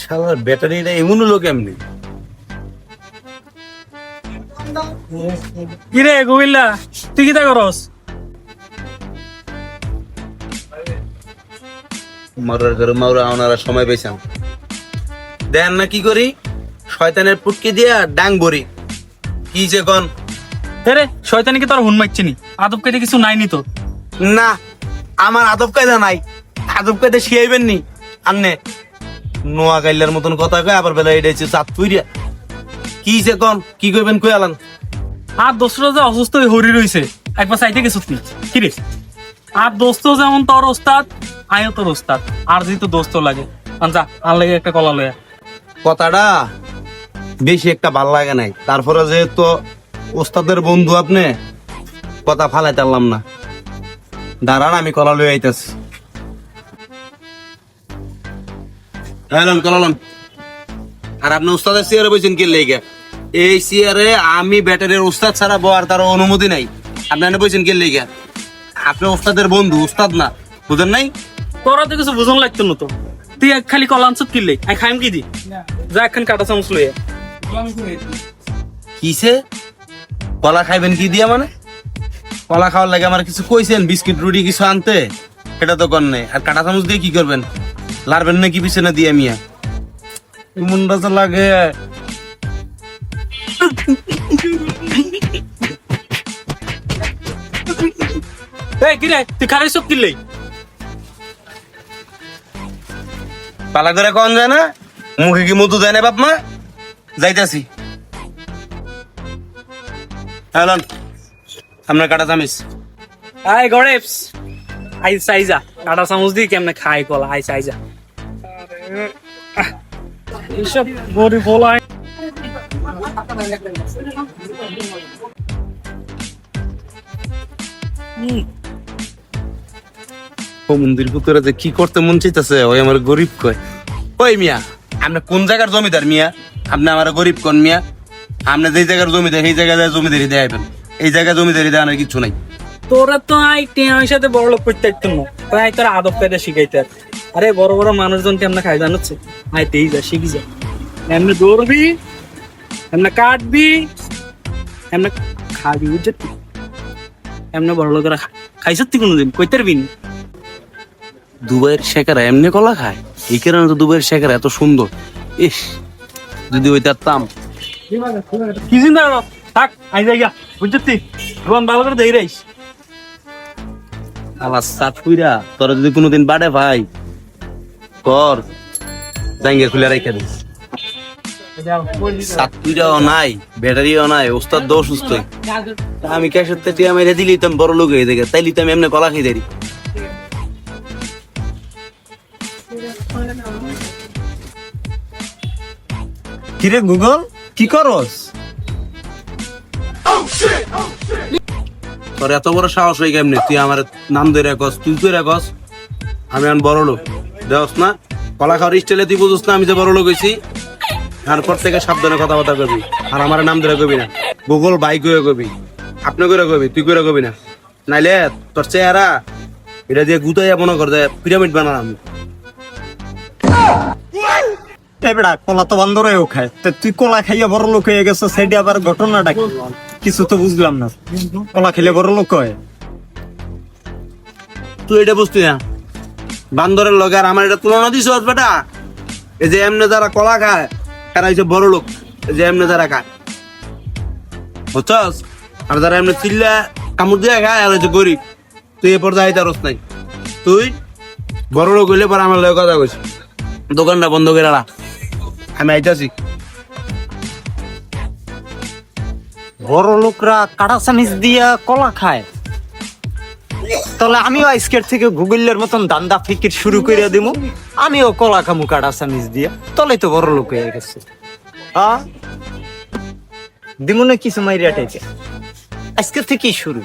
শালার ব্যাটারিটা এমন হলো কেমনি? কিরে গোবিল্লা তুই কিতা করস? মরার ঘরে সময় পেয়েছাম। দেন না কি করি? শয়তানের পুটকে দিয়া ডাং বরি কি যে কন? রে শয়তানি কি তোর হুন মারছি নি? আদব কাইতে কিছু নাই নি তো না আমার আদব কায়দা নাই। আদব কায়দা শিয়াইবেন নি। আন্নে নোয়া গাইলার মতন কথা কয় আবার বেলা এটা হচ্ছে চাঁদ পুইরিয়া কি যে কন? কি কইবেন কই আলান? আর দোস্তরা যে অসুস্থ হয়ে হরি রইছে একবার চাইতে গেছিস তুই কিরে আর দোস্ত যেমন তোর ওস্তাদ আয়ও তোর ওস্তাদ। আর যেহেতু দোস্ত লাগে আনজা আর লাগে একটা কলা লয়া। কথাটা বেশি একটা ভালো লাগে নাই। তারপরে যেহেতু ওস্তাদের বন্ধু আপনি কথা ফালাইতে পারলাম না। দাঁড়ান আমি কলা লই আইতাছি। হ্যালো কলালন আর আপনি উস্তাদের চেয়ারে বসেন কি লেগে এই চেয়ারে আমি ব্যাটারির উস্তাদ ছাড়া বয়ার তার অনুমতি নাই। আপনি এনে কি লেগে আপনি উস্তাদের বন্ধু উস্তাদ না। বুঝেন নাই? তোরা তো কিছু বুঝন লাগতো না তো। তুই এক খালি কলা আনছত কিনলে আমি খাইম কি দি যা একখান কাটা চামচ লইয়া। কিসে? কলা খাইবেন কি দিয়া মানে? কলা খাওয়ার লাগে আমার কিছু কইছেন বিস্কিট রুটি কিছু আনতে? এটা তো কর নেই। আর কাটা চামচ দিয়ে কি করবেন? লারবেন নাকি পিছনে দিয়ে মিয়া? মনটা তো লাগে। এই কিরে তুই খারাই সব কিনলে পালা করে কন যায় না? মুখে কি মধু দেয় না বাপ মা? যাইতাছি। হ্যালো আপনার কাটা চামিস আয় গড়েপস। আই সাইজা কাটা চামচ দিয়ে কেমনে খাই কলা? আই সাইজা এইসব গরিব মন্দির পুকুরে যে কি করতে মন চাইতেছে ওই আমার গরিব কয়। ওই মিয়া আপনি কোন জায়গার জমিদার মিয়া? আপনি আমার গরিব কোন মিয়া? আপনি যেই জায়গার জমিদার সেই জায়গায় জমিদারি দেখাইবেন এই জায়গায় জমিদারি দেওয়ানোর কিছু নাই। তোরা তো আই টিয়ার সাথে বড় লোক করতে একটু তাই তোর আদব কায়দা শিখাইতে আর। আরে বড় বড় মানুষজন কেমনে খাই জানাচ্ছে আই তেই যা শিখি যা। এমনি দৌড়বি এমনি কাটবি এমনি খাবি বুঝছি এমনি বড় লোকেরা খাইছ তুই কোনোদিন কইতে পারবি নি? দুবাইয়ের শেখারা এমনি কলা খায়? এই কারণে তো দুবাইয়ের শেখারা এত সুন্দর। ইস যদি ওই তারতাম। কি চিন্তা করো? থাক আই যাই গা বুঝছি ভগবান ভালো করে দেই রাইস আমার সাত পুইরা তোরা যদি কোনোদিন বাড়ে ভাই কর। জাঙ্গে খুলে রেখে দিস নাই ব্যাটারিও নাই ওস্তাদ দোষ সুস্থ আমি ক্যাশের বড় লোক হয়ে দেখে আমি এমনি কলা খেয়ে দেরি কিরে গুগল কি করস? তোর এত বড় সাহস হয়ে কেমনি? তুই আমার নাম ধরে রাখস তুই তুই রাখস আমি এখন বড় লোক। দেওস না কলা খাওয়ার স্টাইলে তুই বুঝস না আমি যে বড় লোক হয়েছি তারপর থেকে সাবধানে কথাবার্তা করবি আর আমার নাম ধরে কবি না। গুগল বাই করে কবি আপনি করে কবি তুই করে কবি না। নাইলে তোর চেহারা এটা দিয়ে গুতাইয়া মনে কর যে পিরামিড বানান আমি এবেড়া কলা তো বান্দর হয়েও খায়। তা তুই কলা খাইয়া বড় লোক হয়ে গেছো সেটা আবার ঘটনাটা কি? কিছু তো বুঝলাম না। কলা খেলে বড় লোক হয়। তুই এটা বুঝতি না। বান্দরের লগে আর আমার এটা তুলনা দিছ বেটা? এই যে এমনি যারা কলা খায়, তারা হচ্ছে বড় লোক। এই যে এমনি যারা খায়। বুঝছস? আর যারা এমনি চিল্লা কামড় দিয়ে খায়, আর হচ্ছে গরিব, তুই এ পর্যায়ে আইতারস নাই। তুই বড় লোক হইলে পর আমার লগে কথা কইস। দোকানটা বন্ধ করে রাখ। আমি আইতাছি। বড় লোকরা কাটা চামিচ দিয়া কলা খায়। তাহলে আমিও আজকের থেকে গুগলের মতন দান্দা ফিকির শুরু করে দিব আমিও কলা খামু কাটা দিয়ে দিয়া। তলে তো বড় লোক হয়ে গেছে। হ্যাঁ দিমুনে কিছু মাইরিয়া টাইপে আজকের থেকেই শুরু।